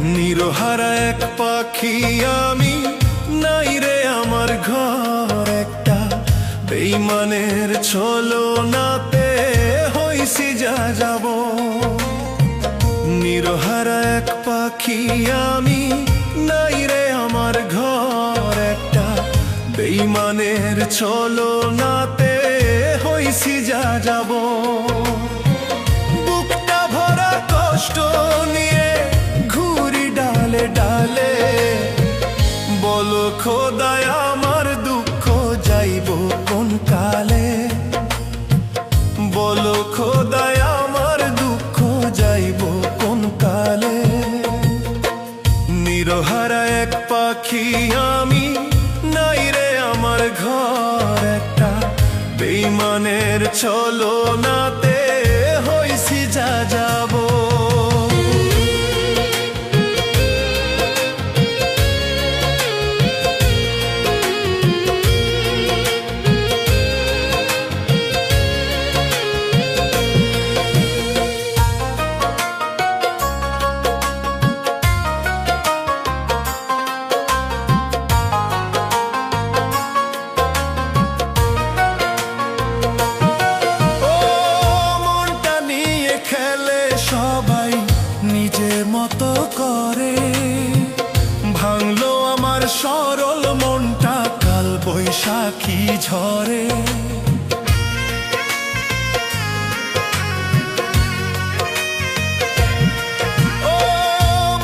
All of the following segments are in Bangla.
নিরহারা এক পাখি আমি। নাই রে আমার ঘর একটা। বেইমানের চলো নাতে হইছি যা যাব। নিরহারা এক পাখি আমি। নাই রে আমার ঘর একটা। বেইমানের চলো নাতে হইছি যা যাব। পাখি আমি নাই রে আমার ঘর একটা। বেইমানের চলো নাতে ঝরে। ও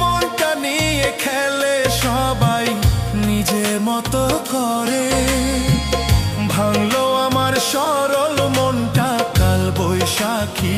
মনটা নিয়ে খেলে সবাই নিজে মতো করে। ভাঙলো আমার সরল মনটা, কাল বৈশাখী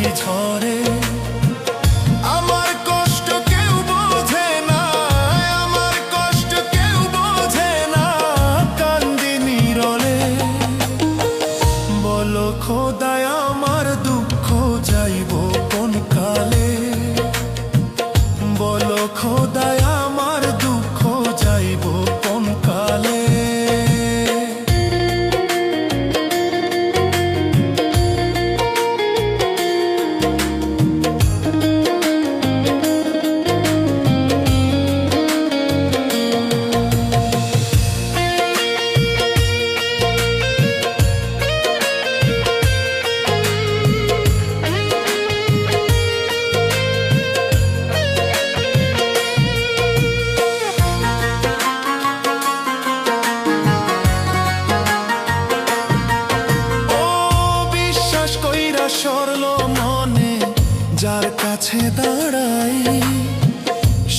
সরল মনে যার কাছে দাঁড়াই।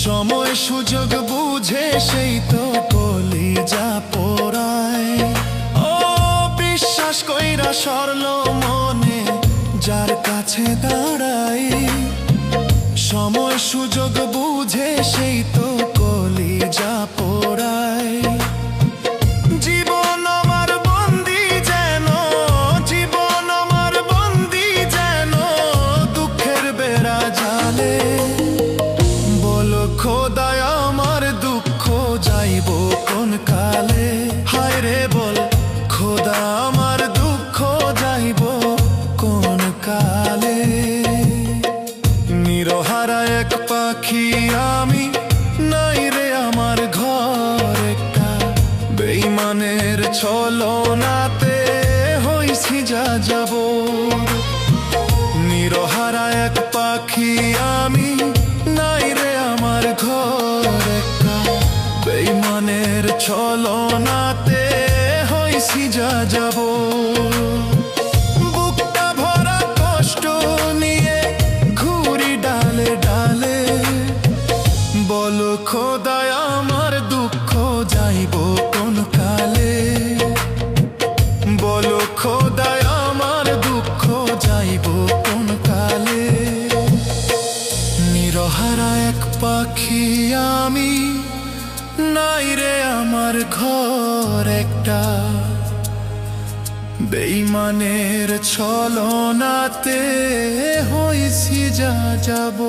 সময় সুযোগ বুঝে সেই তো কলি যা পোড়ায়। ও বিশ্বাস কইরা সরল মনে যার কাছে দাঁড়াই। সময় সুযোগ বুঝে সেই তো কলি যা পোড়ায়। কালে, হায় রে বল, খোদা আমার দুঃখ যাইব কোন কালে? নিরহারা এক পাখি আমি, নাই রে আমার ঘর একটা। বেইমানের ছলো নাতে হইছি যা যাব। নিরহারা এক পাখি যা যাব। বুকটা ভরা কষ্ট নিয়ে ঘুরি ডালে ডালে। বলো, খোদায় আমার দুঃখ যাইব কোন কালে? বলো, খোদায় আমার দুঃখ যাইব কোন কালে? নিরহারা এক পাখি আমি, নাই রে আমার ঘর একটা। বেইমানের ছলনাতে হইছি যা যাব।